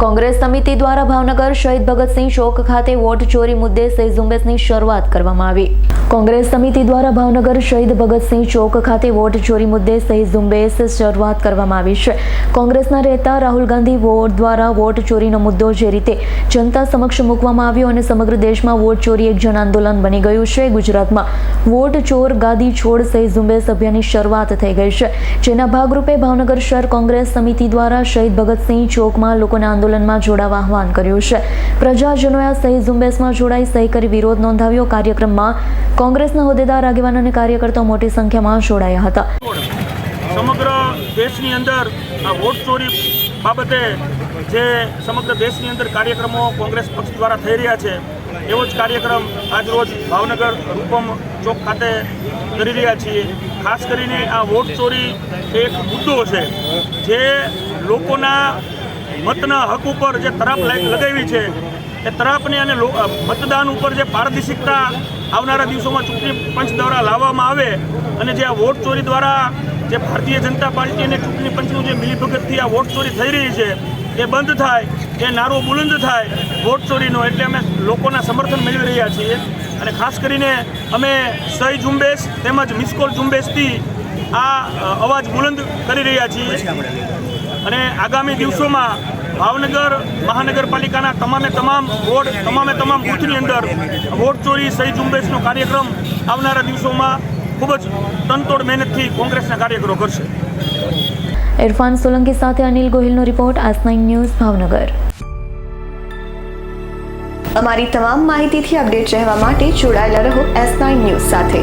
કોંગ્રેસ સમિતિ દ્વારા ભાવનગર શહીદ ભગતસિંહ ચોક ખાતે વોટ ચોરી મુદ્દે સહી ઝુંબેશની શરૂઆત કરવામાં આવી. કોંગ્રેસ સમિતિ દ્વારા ભાવનગર શહીદ ભગતસિંહ ચોક ખાતે વોટ ચોરી મુદ્દે સહી ઝુંબેશ શરૂઆત કરવામાં આવી છે. કોંગ્રેસના રહેતા રાહુલ ગાંધી વોટ દ્વારા વોટ ચોરીનો મુદ્દો જે રીતે જનતા સમક્ષ મૂકવામાં આવ્યો અને સમગ્ર દેશમાં વોટ ચોરી એક જન આંદોલન બની ગયું છે. ગુજરાતમાં વોટ ચોર ગાદી છોડ સહી ઝુંબેશ અભિયાનની શરૂઆત થઈ ગઈ છે. જેના ભાગરૂપે ભાવનગર શહેર કોંગ્રેસ સમિતિ દ્વારા શહીદ ભગતસિંહ ચોકમાં લોકોને આંદોલનમાં જોડાવા આહવાન કર્યું છે. પ્રજાજનોએ આ સહી ઝુંબેશમાં જોડાઈ સહી કરી વિરોધ નોંધાવ્યો. કાર્યક્રમમાં કોંગ્રેસના હોદ્દેદાર, આગેવાન અને કાર્યકર્તાઓ મોટી સંખ્યામાં જોડાયા હતા. સમગ્ર દેશની અંદર આ વોટ ચોરી બાબતે જે સમગ્ર દેશની અંદર કાર્યક્રમો કોંગ્રેસ પક્ષ દ્વારા થઈ રહ્યા છે, એવો જ કાર્યક્રમ આજરોજ ભાવનગર રૂપમ ચોક ખાતે કરી રહ્યા છીએ. ખાસ કરીને આ વોટ ચોરી એક મુદ્દો છે, જે લોકોના મતના હક ઉપર જે તરાપ લાગ- લગાવી છે, એ તરાપને અને મતદાન ઉપર જે પારદર્શિકતા આવનારા દિવસોમાં ચૂંટણી પંચ દ્વારા લાવવામાં આવે અને જે આ વોટ ચોરી દ્વારા જે ભારતીય જનતા પાર્ટી અને ચૂંટણી પંચનું જે મિલીભગતથી આ વોટ ચોરી થઈ રહી છે, એ બંધ થાય, એ નારો બુલંદ થાય વોટ ચોરીનો, એટલે અમે લોકોના સમર્થન મેળવી રહ્યા છીએ. અને ખાસ કરીને અમે સહી ઝુંબેશ તેમજ મિસકોલ ઝુંબેશથી આ અવાજ બુલંદ કરી રહ્યા છીએ. અને આગામી દિવસોમાં ભાવનગર મહાનગરપાલિકાના તમામે તમામ વોર્ડ તમામે તમામ બૂથની અંદર વોટ ચોરી સહી ઝુંબેશનો કાર્યક્રમ આવનારા દિવસોમાં ખૂબ જ તનતોડ મહેનતથી કોંગ્રેસના કાર્યકરો કરશે. ઇરફાન સોલંકી સાથે અનિલ ગોહિલનો રિપોર્ટ આસ નાઇન ન્યૂઝ ભાવનગર. અમારી તમામ માહિતીથી અપડેટ રહેવા માટે જોડાયેલા રહો એસ નાઇન ન્યૂઝ સાથે.